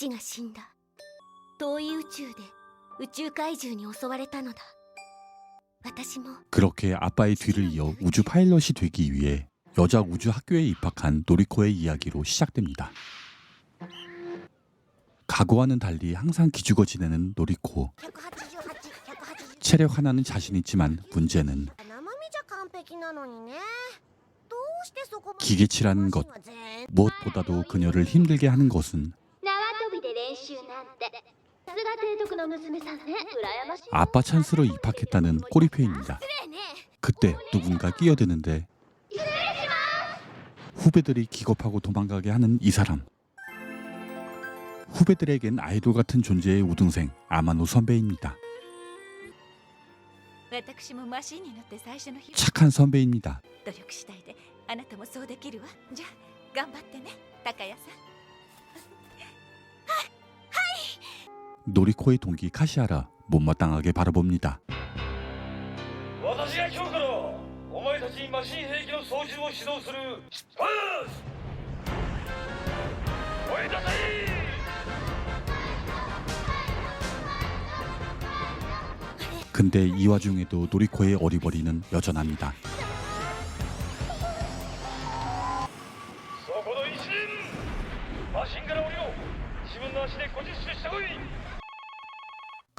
父が死んだ遠い宇宙で宇宙怪獣に襲われたのだ私も 그렇게 아빠의 뒤를 이어 우주 파일럿이 되기 위해 여자 우주 학교에 입학한 노리코의 이야기로 시작됩니다. 각오와는 달리 항상 기죽어 지내는 노리코. 188 180 체력 하나는 자신 있지만 문제는 生身じゃ完璧なのにねどうしてそこまで 기계치라는 것. マシンは全 무엇보다도 그녀를 힘들게 하는 것은 縄跳びで練 習なんてさすが提督の娘さんね羨ましい 아빠 찬스로 입학했다는 꼬리표입니다. 失礼ね 그때 누군가 끼어드는데 후배들이 기겁하고 도망가게 하는 이 사람. 후배들에겐 아이돌 같은 존재의 우등생 아마노 선배입니다. 私もマシンに乗って最初の日 착한 선배입니다. 努力次第であなたもそうできるわじゃあ頑張ってね高谷さん 놀이코의 동기 카시아라 못마땅하게 바라봅니다. 근데 이 와중에도 놀이코의 어리버리는 여전합니다.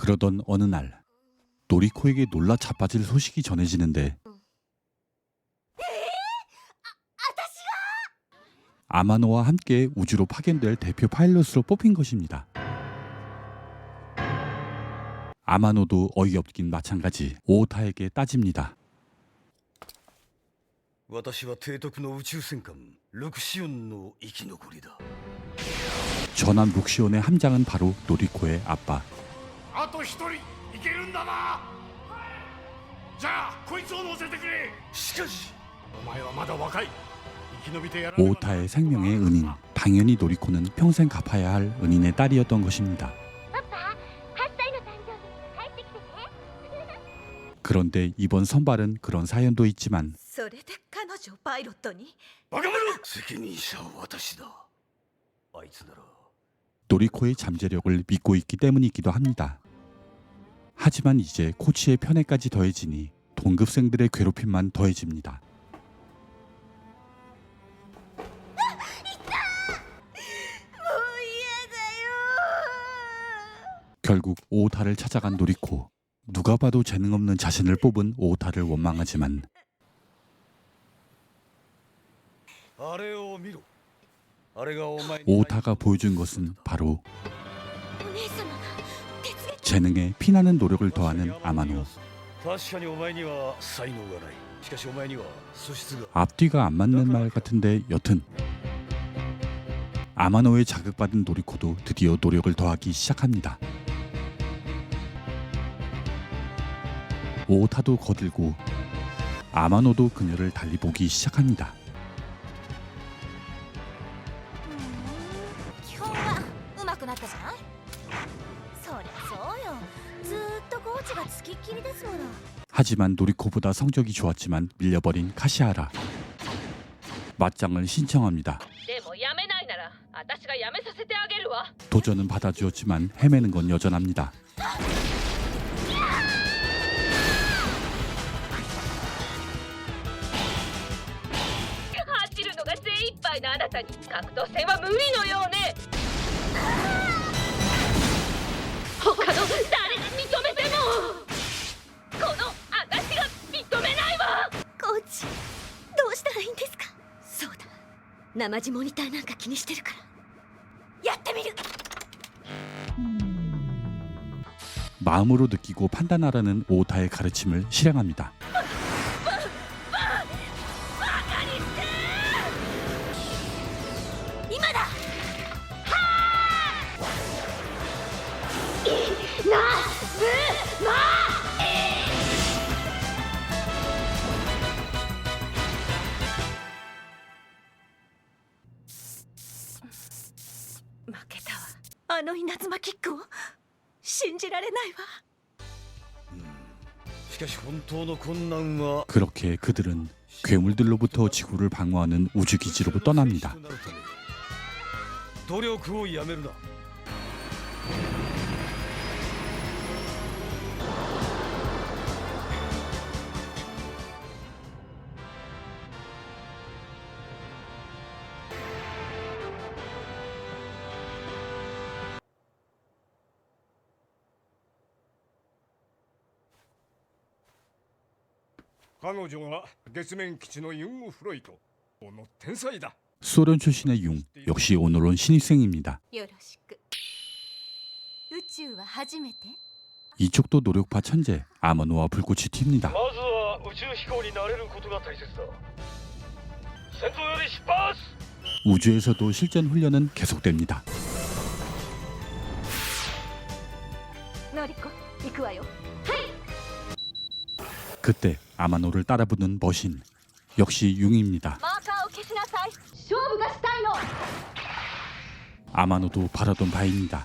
그러던 어느 날 노리코에게 놀라 자빠질 소식이 전해지는데 私が 아마노와 함께 우주로 파견될 대표 파일럿으로 뽑힌 것입니다. 아마노도 어이없긴 마찬가지 오타에게 따집니다. 私は提督の宇宙戦艦ルクシオンの生き残りだ 전함 룩시온의 함장은 바로 노리코의 아빠 あと一人いけるんだなじゃあこいつを乗せてくれしかしお前はまだ若い生き延びてやらねば 오타의 생명의 은인 당연히 노리코는 평생 갚아야 할 은인의 딸이었던 것입니다. パパ8歳の誕生日帰ってきてね 그런데 이번 선발은 그런 사연도 있지만 それで彼女をパイロットにバカ者責任者は私だあいつなら 노리코의 잠재력을 믿고 있기 때문이기도 합니다. 하지만 이제 코치의 편애까지 더해지니 동급생들의 괴롭힘만 더해집니다. 결국 오타를 찾아간 노리코. 누가 봐도 재능 없는 자신을 뽑은 오타를 원망하지만 あれを見ろあれがお前に 오타가 보여준 것은 바로 재능에 피나는 노력을 더하는 아마노. 앞뒤가 안 맞는 말 같은데 여튼 아마노의 자극받은 노리코도 드디어 노력을 더하기 시작합니다. 오타도 거들고 아마노도 그녀를 달리 보기 시작합니다. 하지만 노리코보다 성적이 좋았지만 밀려버린 카시아라. 맞짱을 신청합니다. 도전은 받아주었지만 헤매는 건 여전합니다. 生地モニターなんか気にしてるからやってみる 마음으로 느끼고 판단하라는 오타의 가르침을 실행합니다. られないわしかし本当の困難は 그렇게 그들은 괴물들로부터 지구를 방어하는 우주 기지로 떠납니다. 努力をやめるな 彼女は月面基地のユング・フロイトこの天才だ 소련 출신의 융 역시 오늘 온 신입생입니다. よろしく宇宙は初めて 이쪽도 노력파 천재 아마노와 불꽃이 튑니다. まずは宇宙飛行に慣れることが大切だ戦闘より出発 우주에서도 실전 훈련은 계속됩니다. 그때 아마노를 따라붙는 머신 역시 융입니다. 아마노도 바라던 바입니다.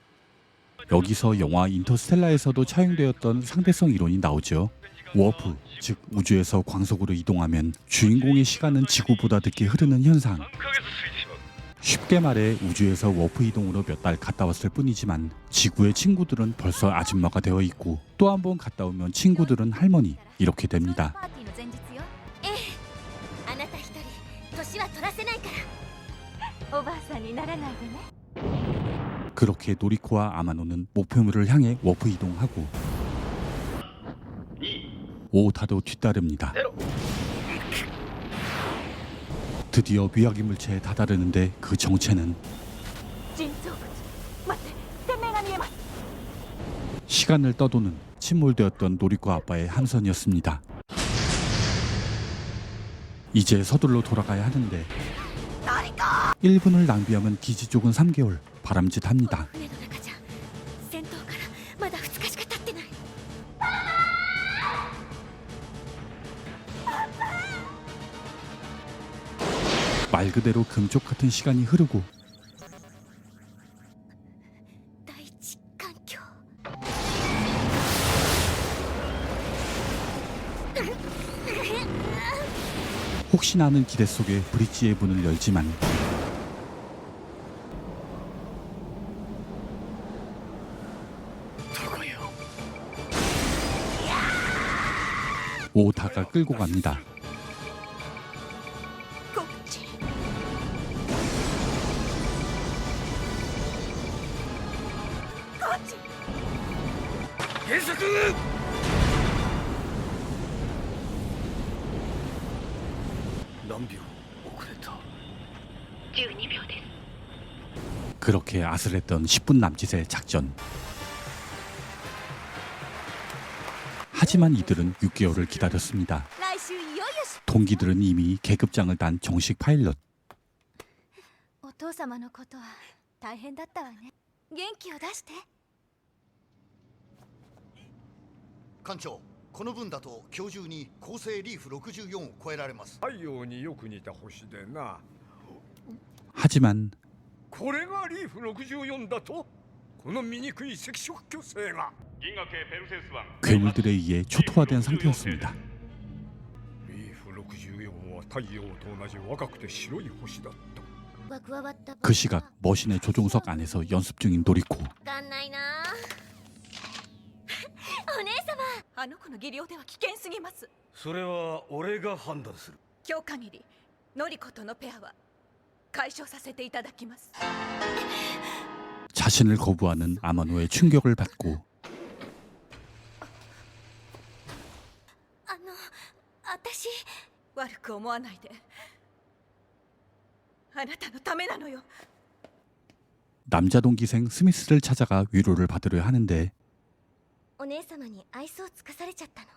여기서 영화 인터스텔라에서도 차용되었던 상대성 이론이 나오죠. 워프, 즉 우주에서 광속으로 이동하면 주인공의 시간은 지구보다 늦게 흐르는 현상. 쉽게 말해 우주에서 워프 이동으로 몇 달 갔다 왔을 뿐이지만 지구의 친구들은 벌써 아줌마가 되어 있고 또 한 번 갔다 오면 친구들은 할머니 이렇게 됩니다. 그렇게 노리코와 아마노는 목표물을 향해 워프 이동하고 오타도 뒤따릅니다. 드디어 위약인 물체에 다다르는데 그 정체는 시간을 떠도는 침몰되었던 노리코 아빠의 함선이었습니다. 이제 서둘러 돌아가야 하는데 1분을 낭비하면 기지 쪽은 3개월 바람직합니다. 말 그대로 금쪽 같은 시간이 흐르고 혹시나 하는 기대 속에 브릿지의 문을 열지만 선수가 끌고 갑니다. 그렇게 아슬했던 10분 남짓의 작전. 하지만 이들은 6개월을 기다렸습니다. 来週いよいよし 동기들은 이미 계급장을 단 정식 파일럿. お父様のことは大変だったわね元気を出して艦長この分だと今日中に恒星リーフ64を超えられます太陽によく似た星でな 하지만 これがリーフ64だとこの醜い赤色巨星が 괴물들에 의해 초토화된 상태였습니다. 그 시각 머신의 조종석 안에서 연습 중인 노리코. 자신을 거부하는 아마노의 충격을 받고 悪く思わないであなたのためなのよ 남자 동기생 스미스를 찾아가 위로를 받으려 하는데 お姉様に愛想をつかされちゃったの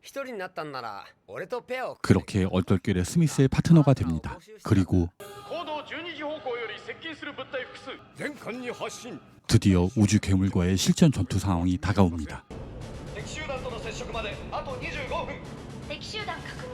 一人になったんなら俺とペアを 그렇게 얼떨결에 스미스의 파트너가 됩니다. 그리고 行動12時方向より接近する物体複数全艦に発進 드디어 우주 괴물과의 실전 전투 상황이 다가옵니다. 敵集団との接触まであと25分敵集団確認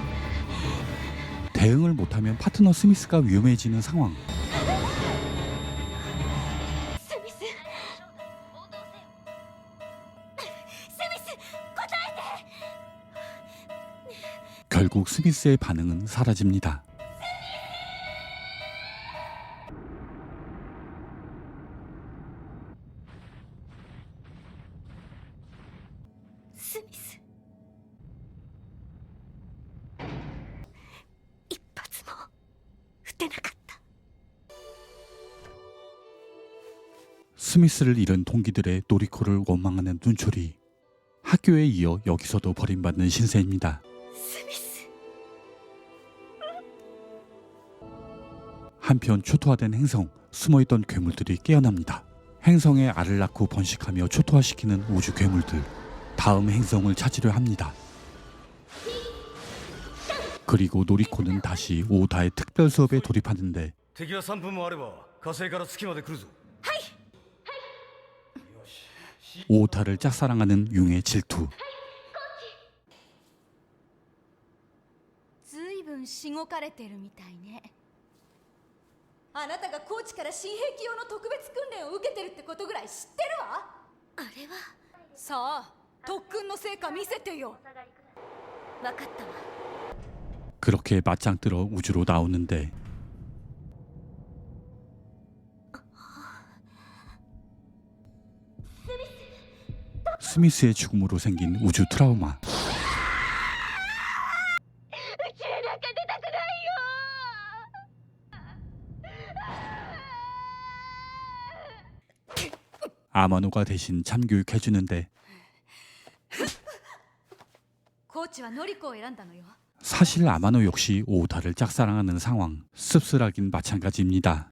대응을 못하면 파트너 스미스가 위험해지는 상황. 스미스! 스미스! 결국 스미스의 반응은 사라집니다. 스미스를 잃은 동기들의 노리코를 원망하는 눈초리. 학교에 이어 여기서도 버림받는 신세입니다. スミス 한편 초토화된 행성, 숨어있던 괴물들이 깨어납니다. 행성에 알을 낳고 번식하며 초토화시키는 우주 괴물들. 다음 행성을 찾으려 합니다. 그리고 노리코는 다시 오다의 특별 수업에 돌입하는데 敵は3分もあれば火星から月まで来るぞ 오타를 짝사랑하는 융의 질투. 그렇게 맞짱 뜨러 우주로 나오는데 스미스의 죽음으로 생긴 우주 트라우마. 아마노가 대신 참교육해주는데 사실 아마노 역시 오타를 짝사랑하는 상황 씁쓸하긴 마찬가지입니다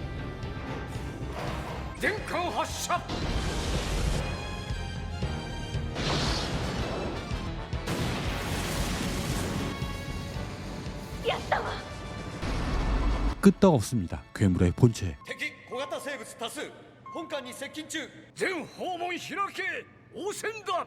全艦発射 끄떡없습니다. 괴물의 본체. 敵小型生物多数本艦に接近中全訪問開け応戦だ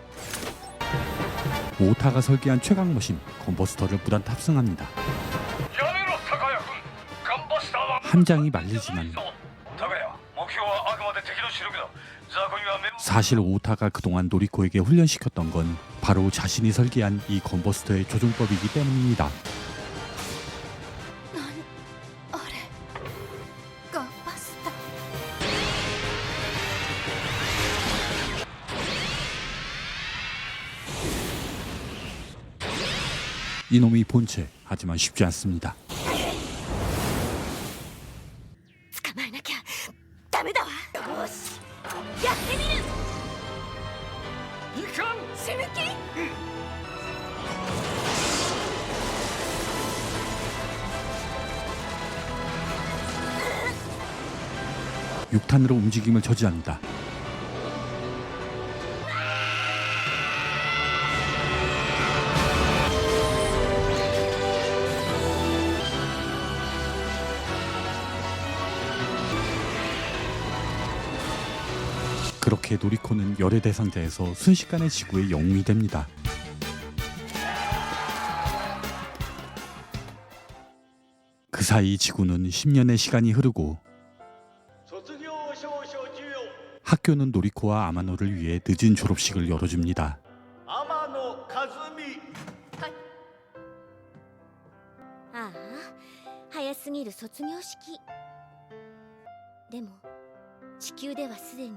오타가 설계한 최강 머신 건버스터를 무단 탑승합니다. 한 장이 말리지만 사실 오타가 그동안 노리코에게 훈련시켰던 건 바로 자신이 설계한 이 건버스터의 조종법이기 때문입니다. 이놈이 본체 하지만 쉽지 않습니다. 捕まえなきゃダメだわよしやってみるいかん死ぬ気 육탄으로 움직임을 저지합니다. 그렇게 노리코는 열애 대상자에서 순식간에 지구의 영웅이 됩니다. 그 사이 지구는 10년의 시간이 흐르고 卒業証書授与 학교는 노리코와 아마노를 위해 늦은 졸업식을 열어줍니다. 天野和美ああ早すぎる卒業式でも地球ではすでに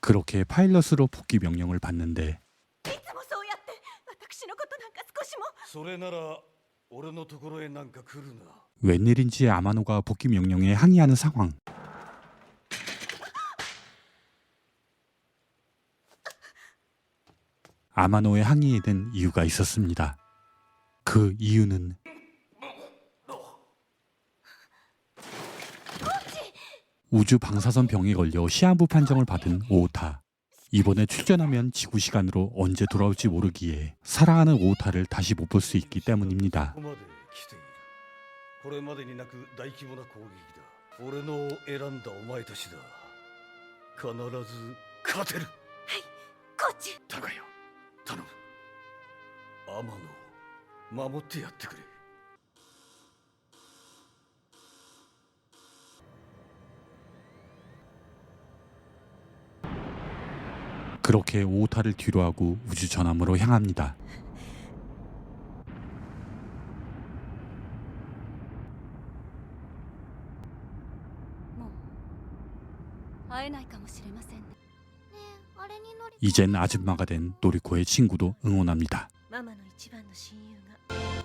그렇게 파일럿으로 복귀 명령을 받는데 いつもそうやって私のことなんか少しもそれなら俺のところへなんか来るな 웬일인지 아마노가 복귀 명령에 항의하는 상황. 아마노의 항의에는 이유가 있었습니다. 그 이유는 우주 방사선 병에 걸려 시한부 판정을 받은 오타. 이번에 출전하면 지구 시간으로 언제 돌아올지 모르기에 사랑하는 오타를 다시 못 볼 수 있기 때문입니다. ここまで来ているこれまでになく大規模な攻撃だ俺の選んだお前たちだ必ず 勝てるコーチ高よ頼む天野を守ってやってくれ 그렇게 오타를 뒤로하고 우주 전함으로 향합니다. 뭐, 이젠 아줌마가 된 노리코의 친구도 응원합니다.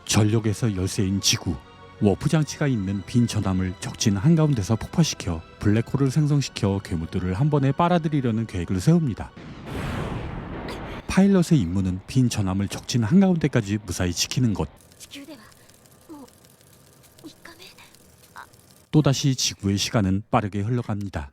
전력에서 열쇠인 지구, 워프 장치가 있는 빈 전함을 적진 한가운데서 폭파시켜 블랙홀을 생성시켜 괴물들을 한 번에 빨아들이려는 계획을 세웁니다. 파일럿의 임무는 빈 전함을 적진 한가운데까지 무사히 지키는 것. 어, 아. 또다시 지구의 시간은 빠르게 흘러갑니다.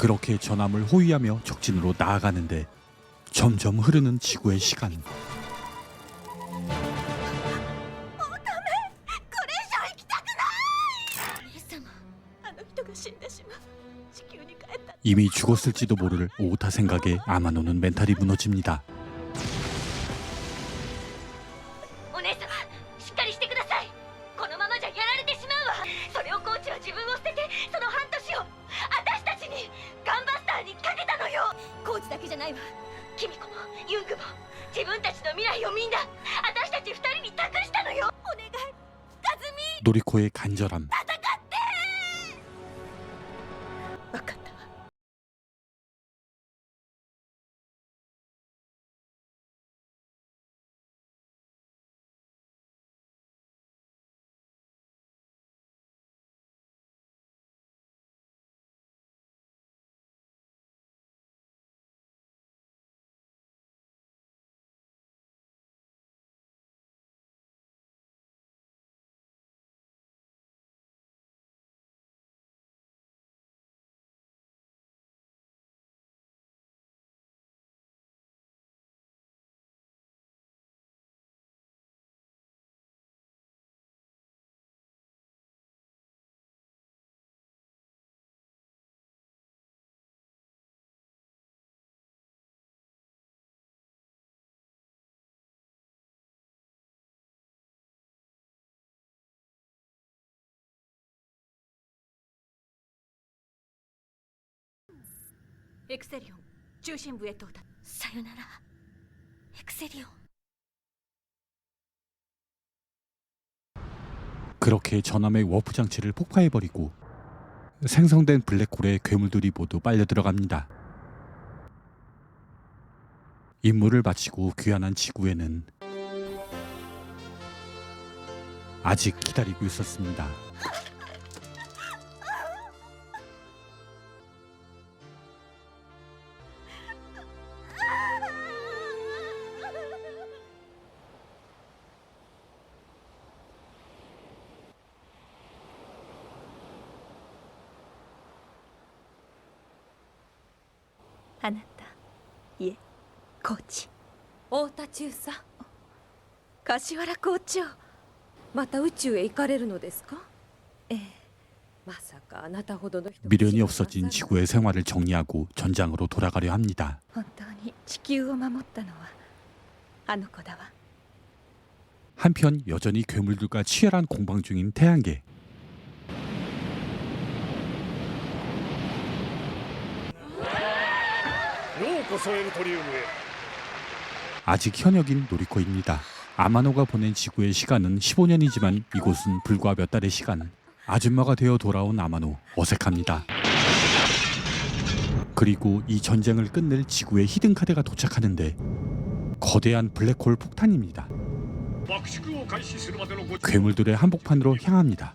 그렇게 전함을 호위하며 적진으로 나아가는데 점점 흐르는 지구의 시간. 이미 죽었을지도 모를 오타 생각에 아마노는 멘탈이 무너집니다. 엑세리온 중심부에 도달. 사요나라. 엑세리온. 그렇게 전함의 워프 장치를 폭파해버리고 생성된 블랙홀에 괴물들이 모두 빨려 들어갑니다. 임무를 마치고 귀환한 지구에는 아직 기다리고 있었습니다. あなたいえコーチ太田中佐柏原校長また宇宙へ行かれるのですかええまさかあなたほどの人が 미련이 없어진 지구의 생활을 정리하고 전장으로 돌아가려 합니다. 本当に地球を守ったのはあの子だわ 한편 여전히 괴물들과 치열한 공방 중인 태양계. 아직 현역인 노리코입니다. 아마노가 보낸 지구의 시간은 15년이지만 이곳은 불과 몇 달의 시간. 아줌마가 되어 돌아온 아마노 어색합니다. 그리고 이 전쟁을 끝낼 지구의 히든 카드가 도착하는데 거대한 블랙홀 폭탄입니다. 괴물들의 한복판으로 향합니다.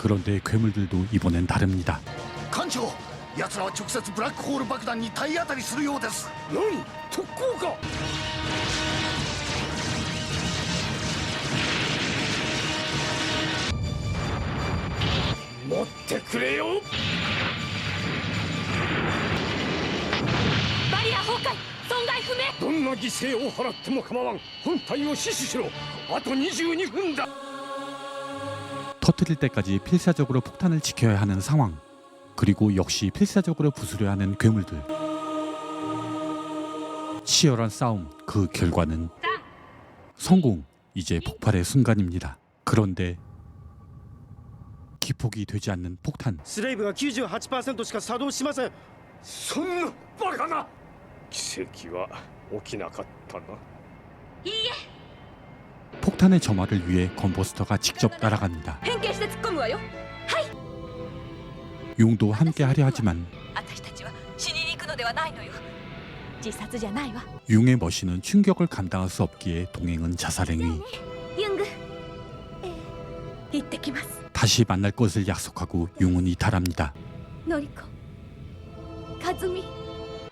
그런데 괴물들도 이번엔 다릅니다. 艦長奴らは直接ブラックホール爆弾に体当たりするようです何特攻か持ってくれよバリア崩壊損害不明どんな犠牲を払っても構わん本体を死守しろあと22分だ 터뜨릴 때까지 필사적으로 폭탄을 지켜야 하는 상황. 그리고 역시 필사적으로 부수려 하는 괴물들. 치열한 싸움. 그 결과는 성공. 이제 폭발의 순간입니다. 그런데 기폭이 되지 않는 폭탄. スレイブが98%しか作動しませんそんなバカな奇跡は起きなかったないいいえ 폭탄의 점화를 위해 건버스터가 직접 따라갑니다. 용도 함께 하려 하지만 융의 머신은 충격을 감당할 수 없기에 동행은 자살행위. 다시 만날 것을 약속하고 융은 이탈합니다.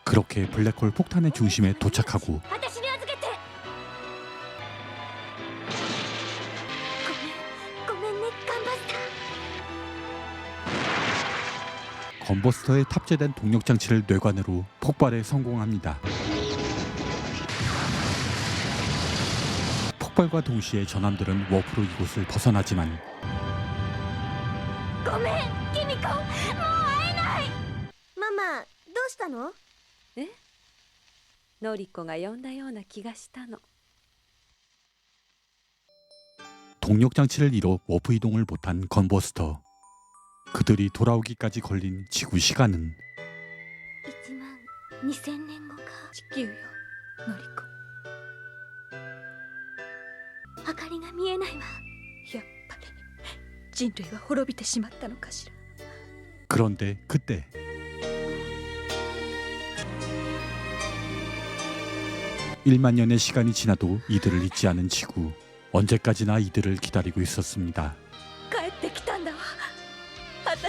그렇게 블랙홀 폭탄의 중심에 도착하고 건버스터에 탑재된 동력 장치를 뇌관으로 폭발에 성공합니다. 폭발과 동시에 전함들은 워프로 이곳을 벗어나지만 ごめんキミコもう会えないママどうしたののりこが呼んだような気がしたの 동력 장치를 잃어 워프 이동을 못한 건버스터. 그들이 돌아오기까지 걸린 지구 시간은 1万2000年後か地球よのりこ明かりが見えないわやっぱり人類は滅びてしまったのかしら 그런데 그때 일만 년의 시간이 지나도 이들을 잊지 않은 지구 언제까지나 이들을 기다리고 있었습니다. 帰っ